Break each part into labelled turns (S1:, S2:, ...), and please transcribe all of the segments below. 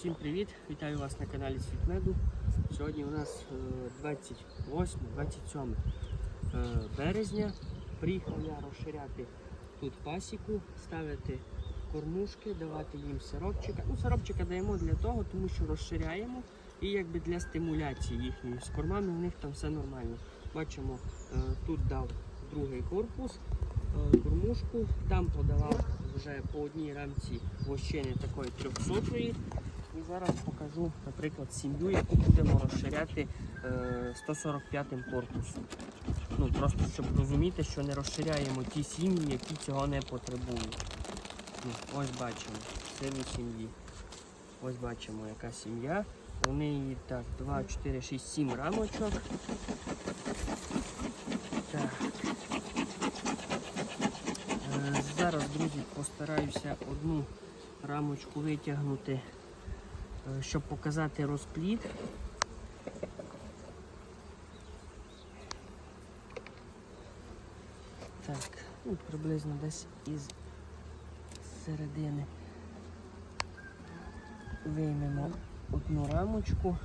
S1: Всім привіт! Вітаю вас на каналі Світмеду. Сьогодні у нас е, 28-27 е, березня. Приїхав я розширяти тут пасіку, ставити кормушки, давати їм сиропчика. Ну, сиропчика даємо для того, тому що розширяємо і якби для стимуляції їхньої. З кормами у них там все нормально. Бачимо, е, тут дав другий корпус, е, кормушку, там подавав вже по одній рамці вощини такої 300 і зараз покажу, наприклад, сім'ю, яку будемо розширяти е, 145-м корпусом. Ну, просто щоб розуміти, що не розширяємо ті сім'ї, які цього не потребують. Ну, ось бачимо, силу сім'ї. Ось бачимо, яка сім'я. Вони її так, 2, 4, 6, 7 рамочок. Так. Е, Зараз, друзі, постараюся одну рамочку витягнути, е, щоб показати розплід. Так, ну, приблизно десь із середини виймемо одну рамочку.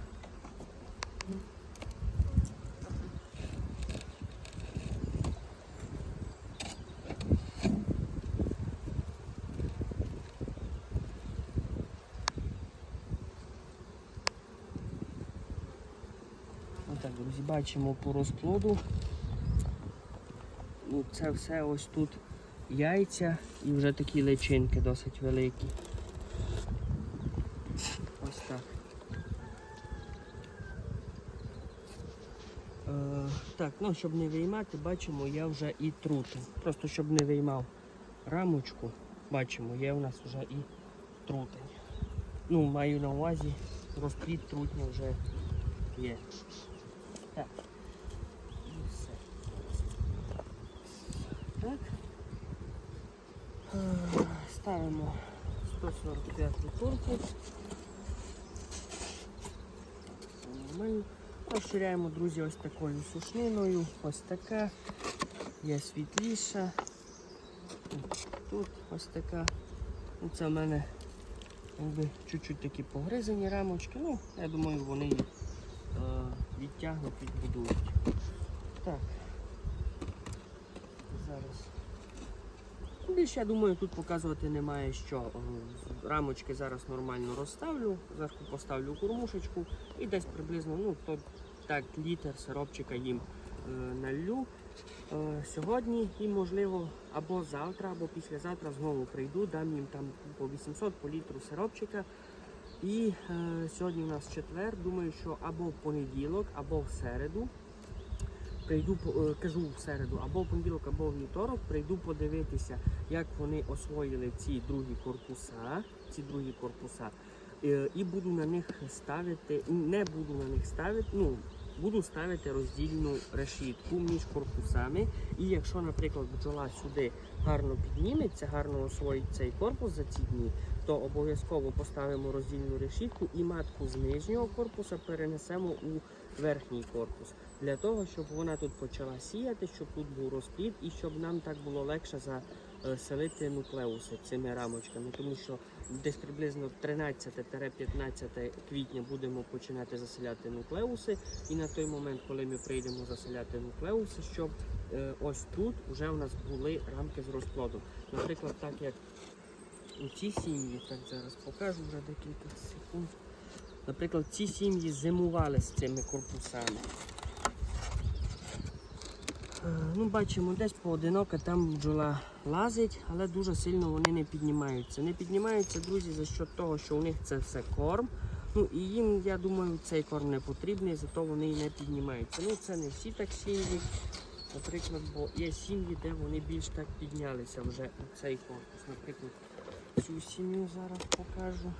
S1: Отак, друзі, бачимо по розплоду. Ну, це все ось тут яйця і вже такі личинки досить великі. Ось так. Е, так, ну щоб не виймати, бачимо, я вже і трутень. Просто щоб не виймав рамочку, бачимо, є у нас вже і трутень. Ну, маю на увазі, розплід трутня вже є. Так. І все. Так. Е, Ставимо 145 корпус. Нормально. Розширяємо, друзі, ось такою сушниною. Ось така. Є світліша. Тут ось така. Ну, Це в мене якби чуть-чуть такі погризані рамочки. Ну, я думаю, вони їх е, відтягнуть, відбудують. Так. Зараз. Більше, я думаю, тут показувати немає що. Е, Рамочки зараз нормально розставлю, зверху поставлю кормушечку і десь приблизно, ну, то так, літр сиропчика їм е, налью. Е, сьогодні і, можливо, або завтра, або післязавтра знову прийду, дам їм там по 800 по літру сиропчика. І е, сьогодні у нас четвер. Думаю, що або в понеділок, або в середу. Прийду, е, кажу в середу, або в понеділок, або в вівторок, прийду подивитися, як вони освоїли ці другі корпуса, ці другі корпуса. Е, І буду на них ставити, не буду на них ставити, ну, буду ставити роздільну решітку між корпусами. І якщо, наприклад, бджола сюди гарно підніметься, гарно освоїть цей корпус за ці дні, то обов'язково поставимо роздільну решітку і матку з нижнього корпуса перенесемо у верхній корпус. Для того, щоб вона тут почала сіяти, щоб тут був розплід і щоб нам так було легше заселити нуклеуси цими рамочками. Тому що десь приблизно 13-15 квітня будемо починати заселяти нуклеуси. І на той момент, коли ми прийдемо заселяти нуклеуси, щоб е, ось тут вже у нас були рамки з розплодом. Наприклад, так як у цій сім'ї, так зараз покажу вже декілька секунд. Наприклад, ці сім'ї зимували з цими корпусами. Е, Ну, бачимо, десь поодиноко там бджола лазить, але дуже сильно вони не піднімаються. Не піднімаються, друзі, за що того, що у них це все корм. Ну і їм, я думаю, цей корм не потрібний, зато вони і не піднімаються. Ну, це не всі так сім'ї. Наприклад, бо є сім'ї, де вони більш так піднялися вже у цей корпус. Наприклад, цю сім'ю зараз покажу.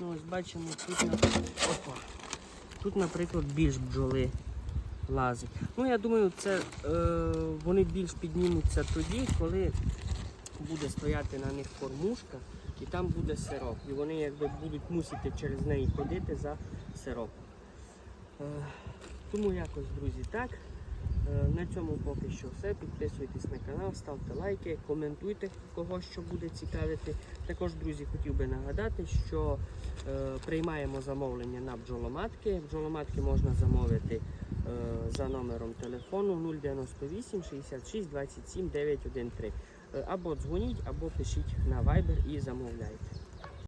S1: Ну, ось бачимо, тут, Опа. тут наприклад, більш бджоли лазить. Ну, я думаю, це е, вони більш піднімуться тоді, коли буде стояти на них кормушка і там буде сироп. І вони якби будуть мусити через неї ходити за сиропом. Е, тому якось, друзі, так. Е, На цьому поки що все. Підписуйтесь на канал, ставте лайки, коментуйте кого що буде цікавити. Також, друзі, хотів би нагадати, що е, приймаємо замовлення на бджоломатки. Бджоломатки можна замовити е, за номером телефону 098 66 27 913. Е, Або дзвоніть, або пишіть на Viber і замовляйте.